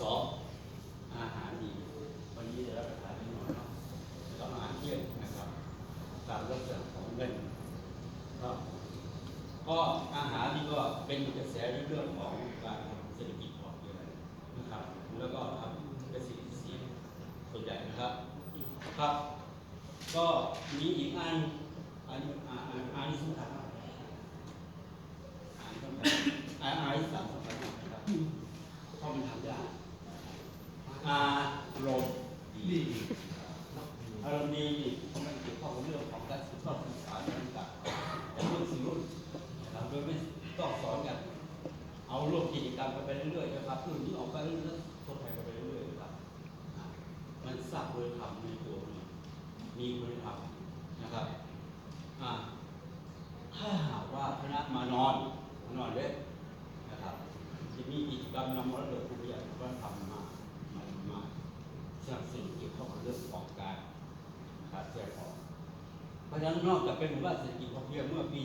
สองอาหารดีวันนี้ได้รับประทานนิดหน่อยเนาะแล้วก็อาหารเที่ยงนะครับตามลักษณะของเงินครับก็อาหารนี่ก็เป็นกระแสในเรื่องของการเศรษฐกิจพอเพียงนะครับ แล้วก็ทำเกษตรอินทรีส่วนใหญ่นะครับ ครับ ก็มีอีกอันอันอันอันอันนี้สำคัญมากอันสำคัญอันอันที่สามสำคัญมากนะครับเพราะมันทำยาก อารมณ์ดีอารมณ์ดีนี่มันเกี่ยวข้องกับเรื่องของการศึกษาศึกษาต่างๆแต่เรื่องสิ่งรุ่นนะครับโดยไม่ต้องสอนกันเอาร่วมกิจกรรมกันไปเรื่อยๆนะครับรุ่นนี้ออกไปเรื่อยๆทดแทนกันไปเรื่อยๆนะครับมันสร้างคุณธรรมในตัวมีคุณธรรมนะครับอ่าถ้าหากว่าคณะมานอนมานอนเล่นนะครับ จะมีกิจกรรมนำมรดกภูมิปัญญาวัฒนธรรมมามามาสนับสนุนเกี่ยวข้องกับเรื่องของการนะครับแจกของเพราะฉะนั้นนอกจากเป็นหมู่บ้านเศรษฐกิจพอเพียงเมื่อปี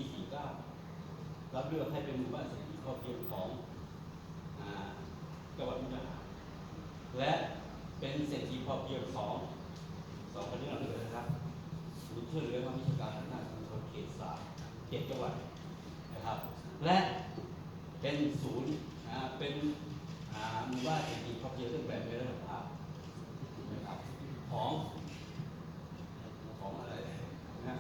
49 รับเลือกให้เป็นหมู่บ้านเศรษฐกิจพอเพียงของจังหวัดมุกดาหารและเป็นเศรษฐีพอเพียงสองสองคนนี้เราเลือนะครับศูนย์ช่วยเหลือทางวิชาการทางด้านชุมชนเขตสามเขตจังหวัดนะครับ และเป็นศูนย์เป็นหมู่บ้านเศรษฐกิจพอเพียงเรื่องแบบในระดับภาพนะครับของอะไรนะ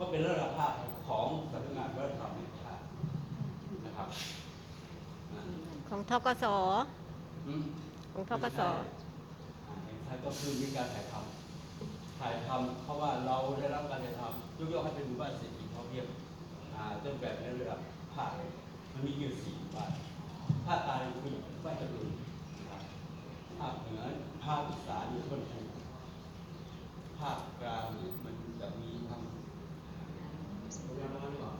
ก็เป็นระดับภาพของสำนักงานวัฒนธรรมแห่งชาตินะครับนะของทกสอืมของทกสอ่าแห่งชาติก็คือมีการถ่ายทำถ่ายทำเพราะว่าเราได้รับการถ่ายทำยกย่องให้เป็นหมู่บ้านเศรษฐกิจพอเพียงอ่าต้นแบบในระดับภาคเลยมันมีอยู่สี่หมู่บ้านภาคใต้คือบ้านจำรูนนะครับภาคเหนือภาคอีสานนี่คนภูภาคกลางเนี่ยมันจะมีทางตัว ยาน้อยหรือเปล่า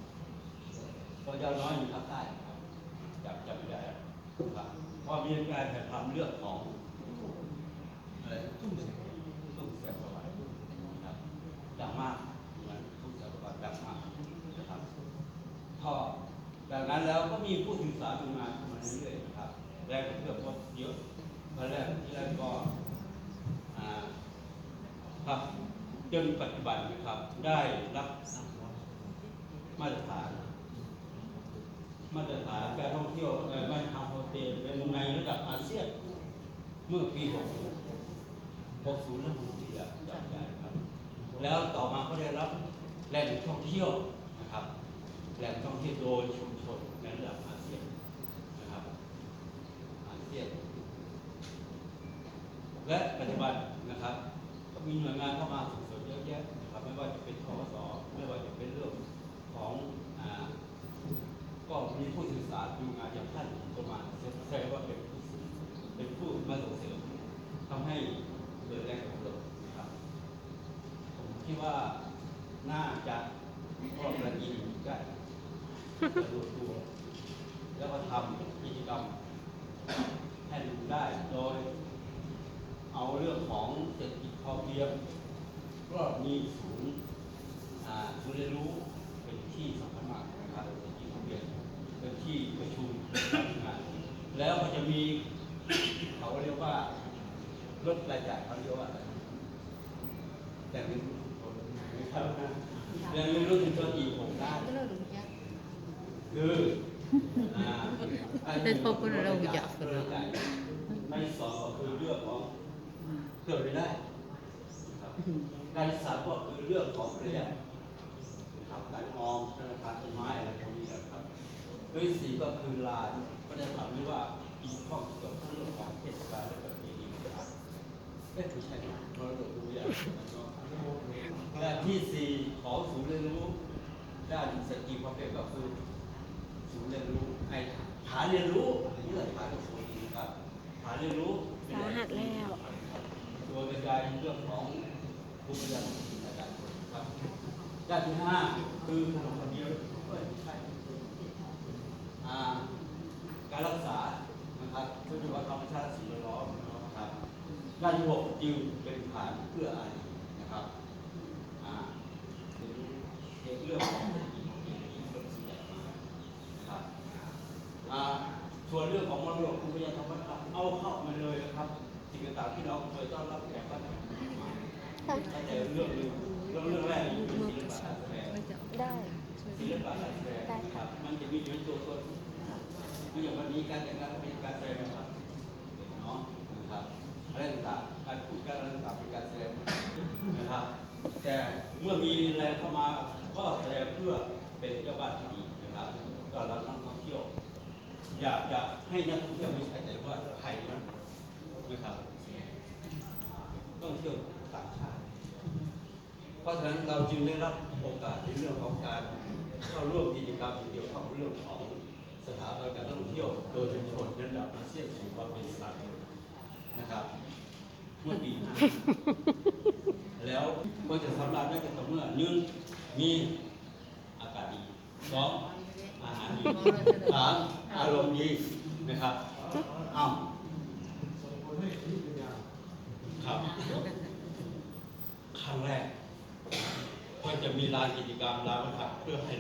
ตัวยาน้อยอยู่ภาคใต้ครับจำจำไม่ได้ครับพราะมีการถ่ายทำเรื่องของอะไรทุ่งแสงทุ่งแสงสว่างครับดังมากนะทุ่งแสงสว่างดังมากนะครับพอดังนั้นแล้วก็มีผู้ศึกษาดูงานเข้ามาเรื่อยๆนะครับแรกเพื่อนก็เยอะตอนแรกอ่าครับจนปัจจุบันนะครับ ได้รับมาตรฐาน มาตรฐานการ เที่ยวเอ่อมาทำโฮเทลเป็นในระดับอาเซียนเมื่อปี60 60แล้วผมที่จะจำได้ครับ แล้วต่อมาก็ได้รับแหล่งท่องเที่ยวนะครับแหล่งท่องเที่ยวโดยชุมชนในระดับอาเซียนนะครับอาเซียนและปัจจุบันนะครับก็มีหน่วยงานเข้ามาส่งเสริมเยอะแยะนะครับไม่ว่าจะเป็นคอสไม่ว่าจะเป็นเรื่องของ ก็มีผู้ศึกษาดูงานอย่างท่านประมาณแสดงว่าเป็นผู้เป็นผู้มาส่งเสริมทำให้เกิดแรงกระเพื่อมนะครับผมคิดว่าน่าจะมีข้อประยินได้สรุปตัวแล้วก็ทำกิจกรรมให้ดูได้โดย เอาเรื่องของเศรษฐกิจพอเพียงก็มีศูนย์อ่าศูนย์เรียนรู้เป็นที่สำคัญ ที่ประชุมแล้วก็จะมีเขาเรียกว่าลดรายจ่ายเขาเรียกว่าอะไรแต่เงินนะครับเรื่งเงินรู้ถึงตัวอีกหกด้คืออ่าเป็นพวกคนเราอยากรายจ่ายไม่สองก็คือเรื่องของเกิดไม่ได้การศึกษาก็คือเรื่องของประหยัดนะครับการออมธนาคารต้นไม้อะไร เรื่องสี่ก็คือลานก็จะถามด้วยว่าอีกข้อเกี่ยวกับเรื่องของเทศกาลและประเพณีนะครับเอ๊ะไม่ใช่นะมรดกภูมิปัญญาและที่สี่ของศูนย์เรียนรู้ด้านเศรษฐกิจพอเพียงก็คือศูนย์เรียนรู้ไอ้ฐานเรียนรู้อันนี้แหละฐานของศูนย์นะครับฐานเรียนรู้สาหัสแล้วตัวบรรยายเรื่องของภูมิปัญญาของอาจารย์ครับด้านที่ห้าคือขนมคนเยวด้วยใช่อ่าการรักษานะครับเพื่อดูว่าธรรมชาติสิ่งแวดล้อมนะครับ ด้านที่หกจึงเป็นฐานเพื่ออะไรนะครับอ่าเรียนรู้เรื่องของเศรษฐกิจพอเพียงที่เป็นสิ่งใหญ่มานะครับอ่าส่วนเรื่องของมรดกภูมิปัญญาธรรมชาติเอาเข้ามาเลยนะครับสิ่งต่างที่เราเคยต้อนรับแขกบ้านถ้าจะเรื่องเรื่องเรื่องแรกอยู่ที่ศิลปะการแสดงได้ศิลปะการแสดงครับมันจะมีอยู่ในตัวตนเมื่ออย่างวันนี้การแต่งงานเป็นการแสดงนะครับ แต่เมื่อมีแรงเข้ามาก็แสดงเพื่อเป็นเจ้าบ้านที่ดีนะครับตอนรับนักท่องเที่ยว อยากจะให้นักท่องเที่ยวไม่ใช่แต่ว่าไทยนะนะครับต้องเที่ยวต่างชาติเพราะฉะนั้นเราจึงได้รับโอกาสในเรื่องของการเข้าร่วมกิจกรรมเกี่ยวกับเรื่องของสถาบันการท่องเที่ยว โดยชุมชนระดับอาเซียนสู่ความเป็นสากลนะครับเมื่อปีหน้าแล้ว ก็จะสำราญได้ก็ต่อเมื่อหนึ่งมีอากาศดีสองอาหารดีสามอารมณ์ดีนะครับอ้าวครับครั้งแรกก็จะมีลานกิจกรรมลานประทับเพื่อให้